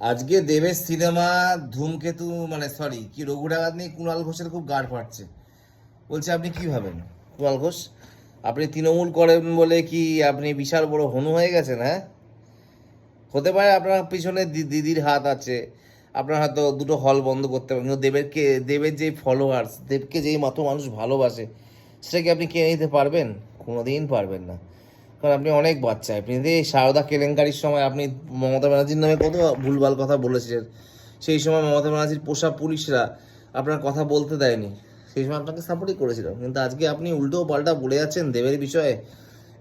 আজকে দেবের সিনেমা ধূমকেতু মানে সরি কি রঘু নিয়ে কুণাল ঘোষের খুব গাড় ফাটছে। বলছে, আপনি কি ভাবেন? কুণাল ঘোষ, আপনি তৃণমূল করেন বলে কি আপনি বিশাল বড় হনু হয়ে গেছেন হ্যাঁ? হতে পারে আপনার পিছনে দিদির হাত আছে, আপনার হয়তো দুটো হল বন্ধ করতে পারেন, কিন্তু দেবেরকে দেবের যে ফলোয়ার্স দেবকে যেই মতো মানুষ ভালোবাসে, সেটা কি আপনি কিনে নিতে পারবেন? কোনোদিন পারবেন না। কারণ আপনি অনেক বাচ্চা। আপনি যে সারদা কেলেঙ্কারির সময় আপনি মমতা ব্যানার্জির নামে কত ভুলভাল কথা বলেছিলেন, সেই সময় মমতা ব্যানার্জির পোষা পুলিশরা আপনার কথা বলতে দেয়নি। সেই সময় আপনাকে সাপোর্টই করেছিল। কিন্তু আজকে আপনি উল্টো পাল্টা বলে যাচ্ছেন দেবের বিষয়ে।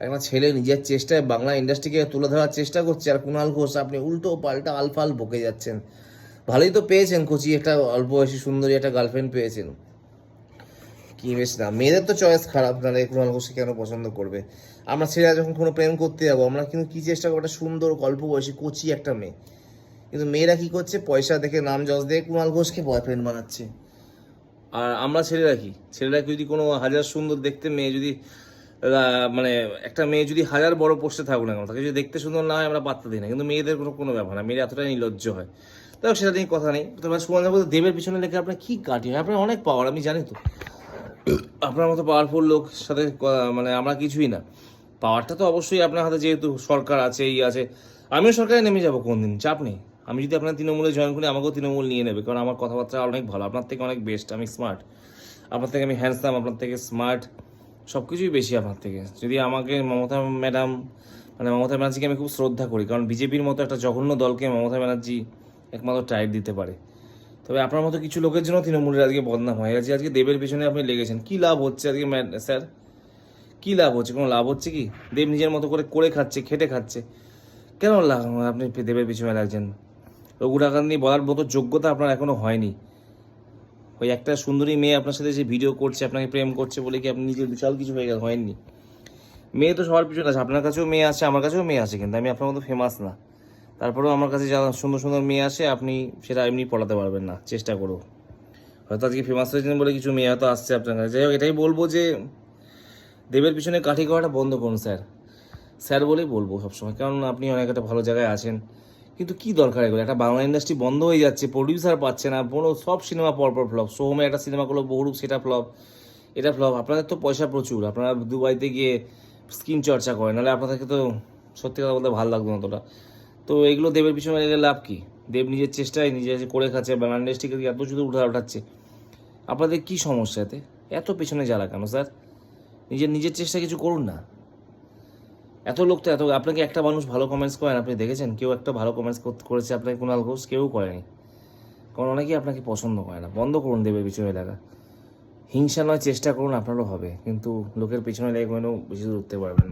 একটা ছেলে নিজের চেষ্টায় বাংলা ইন্ডাস্ট্রিকে তুলে ধরার চেষ্টা করছে আর কুণাল ঘোষ, আপনি উল্টো পাল্টা আলফাল বকে যাচ্ছেন। ভালোই তো পেয়েছেন, কচি একটা অল্প বয়সী সুন্দরী একটা গার্লফ্রেন্ড পেয়েছেন। বেশ না। মেয়েদের তো চয়েস খারাপ, নাহলে কুণাল ঘোষকে কেন পছন্দ করবে? আমরা ছেলেরা যখন কোনো প্রেম করতে যাব, আমরা কিন্তু কি চেষ্টা করব? একটা সুন্দর অল্প বয়সী কচি একটা মেয়ে। কিন্তু মেয়েরা কি করছে? পয়সা দেখে, নাম যশ দিয়ে কুণাল ঘোষকে বয়ফ্রেন্ড বানাচ্ছে। আর আমরা ছেলেরা কি? ছেলেরা যদি কোনো হাজার সুন্দর দেখতে মেয়ে যদি মানে একটা মেয়ে যদি হাজার বড় পোস্টে থাকুক না কেন, তাকে যদি দেখতে সুন্দর না হয়, আমরা পাত্তা দিই না। কিন্তু মেয়েদের কোনো কোনো ব্যাপার না। মেয়েরা এতটাই নির্লজ্জ হয়। তাও সেটা নিয়ে কথা নেই। তোমার সুমন দেবের পিছনে লেগে আপনার কি কাটি আপনার অনেক পাওয়ার আমি জানি তো। আপনার মতো পাওয়ারফুল লোক সাথে মানে আমরা কিছুই না। পাওয়ারটা তো অবশ্যই আপনার হাতে যেহেতু সরকার আছে, এই আছে। আমিও সরকারে নেমে যাব কোনদিন, চাপ নেই। আমি যদি আপনার তৃণমূলে জয়েন করি, আমাকেও তৃণমূল নিয়ে নেবে, কারণ আমার কথাবার্তা অনেক ভালো, আপনার থেকে অনেক বেস্ট আমি স্মার্ট আপনার থেকে আমি হ্যান্ডসাম আপনার থেকে স্মার্ট সব কিছুই বেশি আপনার থেকে। যদি আমাকে মমতা ম্যাডাম মানে মমতা ব্যানার্জিকে আমি খুব শ্রদ্ধা করি, কারণ বিজেপির মতো একটা জঘন্য দলকে মমতা ব্যানার্জি একমাত্র টাইট দিতে পারে। তবে আপনার মতো কিছু লোকের জন্য তৃণমূলের আজকে বদনাম হয়ে। গেছে আজকে দেবের পিছনে আপনি লেগেছেন। কি লাভ হচ্ছে আজকে স্যার? কি লাভ হচ্ছে? কোনো লাভ হচ্ছে কি? দেব নিজের মতো করে করে খাচ্ছে, খেটে খাচ্ছে। কেন আপনি দেবের পিছনে লাগছেন। রঘু ডাকাত নিয়ে বলার মতো যোগ্যতা আপনার এখনও হয়নি। ওই একটা সুন্দরী মেয়ে আপনার সাথে যে ভিডিও করছে, আপনাকে প্রেম করছে বলে কি আপনি নিজের বিশাল কিছু হয়ে গেল? হয়নি। মেয়ে তো সবার পিছনে আছে। আপনার কাছেও মেয়ে আছে, আমার কাছেও মেয়ে আছে কিন্তু আমি আপনার মতো ফেমাস না। তারপরেও আমার কাছে যা সুন্দর সুন্দর মেয়ে আসে, আপনি সেটা এমনি পড়াতে পারবেন না। চেষ্টা করো হয়তো আজকে ফেমাস হয়েছেন বলে কিছু মেয়ে হয়তো আসছে আপনার কাছে। যাই হোক, এটাই বলব যে দেবের পিছনে কাঠি করাটা বন্ধ করুন, স্যার। স্যার বলেই বলব সবসময়। কারণ আপনি অনেক একটা ভালো জায়গায় আছেন। কিন্তু কি দরকার এগুলো? একটা বাংলা ইন্ডাস্ট্রি বন্ধ হয়ে যাচ্ছে প্রডিউসার পাচ্ছে না কোনো সব সিনেমা পরপর ফ্লপ সোহমে একটা সিনেমা করল, বহুরূপ সেটা ফ্লপ এটা ফ্লপ আপনাদের তো পয়সা প্রচুর। আপনারা দুবাইতে গিয়ে স্কিন চর্চা করেন, নাহলে আপনাদেরকে তো সত্যি কথা বলতে ভালো লাগতো না অতটা। তো এগুলো দেবের পিছনে লেগে লাভ কি? দেব নিজের চেষ্টায় নিজে করে খাচ্ছে বাংলা ইন্ডাস্ট্রিকে এত শুধু উঠে উঠাচ্ছে। আপনাদের কী সমস্যা এতে? পেছনে জ্বালা কেন, স্যার? নিজের নিজের চেষ্টা কিছু করুন না। এত লোক তো এত, আপনাকে একটা মানুষ ভালো কমেন্টস করেন, আপনি দেখেছেন? কেউ একটা ভালো কমেন্টস করেছে আপনাকে কুণাল ঘোষ, কেউ করেনি। কারণ অনেকেই আপনাকে পছন্দ করে না। বন্ধ করুন দেবের পিছনে লাগা। হিংসা নয়, চেষ্টা করুন, আপনারও হবে। কিন্তু লোকের পিছনে লেগে কোনো বেশি দূর উঠতে পারবেন